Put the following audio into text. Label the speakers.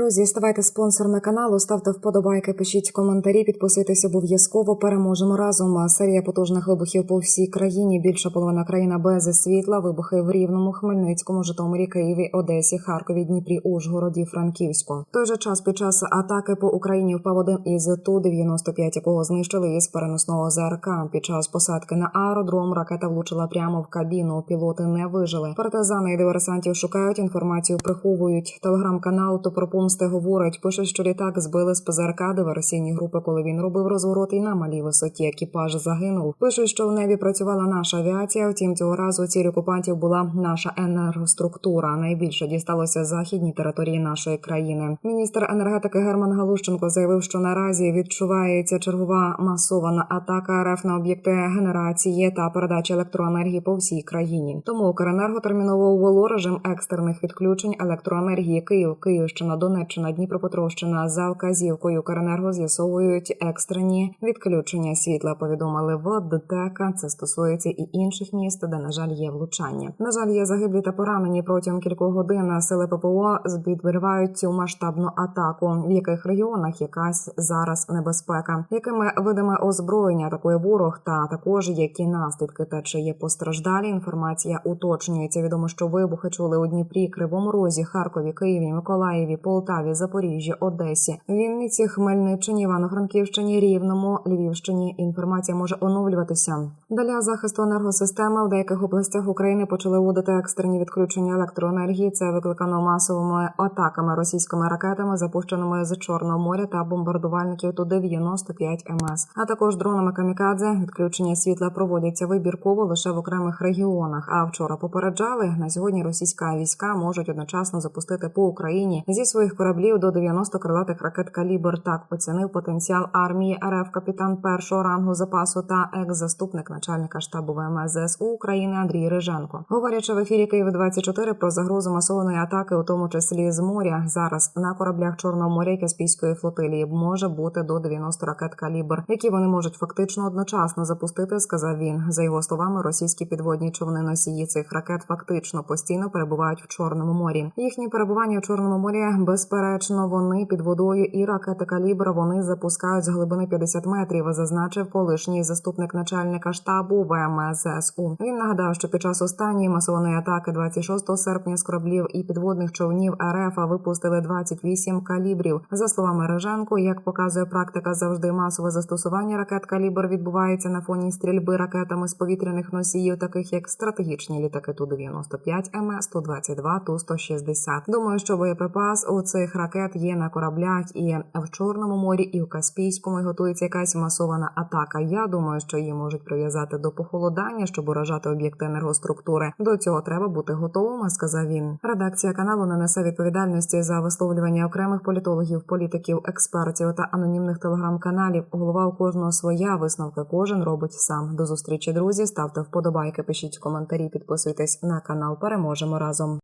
Speaker 1: Друзі, ставайте спонсорами каналу, ставте вподобайки, пишіть коментарі, підписуйтесь обов'язково. Переможемо разом. Серія потужних вибухів по всій країні. Більша половина країна без світла. Вибухи в Рівному, Хмельницькому, Житомирі, Києві, Одесі, Харкові, Дніпрі, Ужгороді, Франківську. Той же час під час атаки по Україні впав один із ту 95 якого знищили із переносного ЗРК. Під час посадки на аеродром ракета влучила прямо в кабіну. Пілоти не вижили. Партизани і диверсантів шукають інформацію, приховують. Телеграм-канал то про помсти говорить. Пише, що літак збили з ПЗРК диверсійні групи, коли він робив розворот і на малій висоті. Екіпаж загинув. Пишуть, що в небі працювала наша авіація. Втім, цього разу ціль окупантів була наша енергоструктура. Найбільше дісталося західній території нашої країни. Міністр енергетики Герман Галущенко заявив, що наразі відчувається чергова масована атака РФ на об'єкти генерації та передачі електроенергії по всій країні. Тому Укренерго терміново ввело режим екстрених відключень електроенергії Київ, Київщина, Донеччина, Дніпропетровщина за вказівкою Укренерго з'ясовують екстрені відключення світла. Повідомили в ДТЕК. Це стосується і інших міст, де на жаль є влучання. На жаль, є загиблі та поранені протягом кількох годин. Сили ППО відбивають цю масштабну атаку. В яких регіонах якась зараз небезпека, якими видами озброєння атакує ворог, та також які наслідки та чи є постраждалі. Інформація уточнюється. Відомо, що вибухи чули у Дніпрі, Кривому Розі, Харкові, Києві, Миколаєві, Полтаві, Запоріжжі, Одесі, Вінниці, Хмельниччині, Івано-Франківщині, Рівному, Львівщині. Інформація може оновлюватися. Для захисту енергосистеми в деяких областях України почали вводити екстрені відключення електроенергії. Це викликано масовими атаками російськими ракетами, запущеними з Чорного моря та бомбардувальників ту 95 МС, а також дронами камікадзе. Відключення світла проводяться вибірково лише в окремих регіонах. А вчора попереджали на сьогодні російська війська можуть одночасно запустити по Україні зі своїх кораблів до 90 крилатих ракет калібр. Так оцінив потенціал армії РФ капітан першого рангу запасу та екс-заступник начальника штабу ВМС ЗСУ України Андрій Риженко. Говорячи в ефірі Київ 24 про загрозу масованої атаки, у тому числі з моря, зараз на кораблях Чорного моря Каспійської флотилії може бути до 90 ракет калібр, які вони можуть фактично одночасно запустити. Сказав він. За його словами, російські підводні човни носії цих ракет фактично постійно перебувають в Чорному морі. Їхнє перебування в Чорному морі безперечно вони під водою і ракети калібр вони запускають з глибини 50 метрів. Зазначив колишній заступник начальника штабу ВМС ЗСУ. Він нагадав, що під час останньої масованої атаки 26 серпня з кораблів і підводних човнів РФ випустили 28 калібрів. За словами Реженко, як показує практика, завжди масове застосування ракет калібр відбувається на фоні стрільби ракетами з повітряних носіїв, таких як стратегічні літаки ту 95 м 122 ту 160 Думаю, що боєприпас у цих ракет є на кораблях і в Чорному морі, і в Каспійському і готується якась масована атака. Я думаю, що її можуть прив'язати до похолодання, щоб уражати об'єкти енергоструктури. До цього треба бути готовим, сказав він. Редакція каналу не несе відповідальності за висловлювання окремих політологів, політиків, експертів та анонімних телеграм-каналів. Голова у кожного своя висновка. Кожен робить сам. До зустрічі, друзі. Ставте вподобайки, пишіть коментарі, підписуйтесь на канал. Переможемо разом.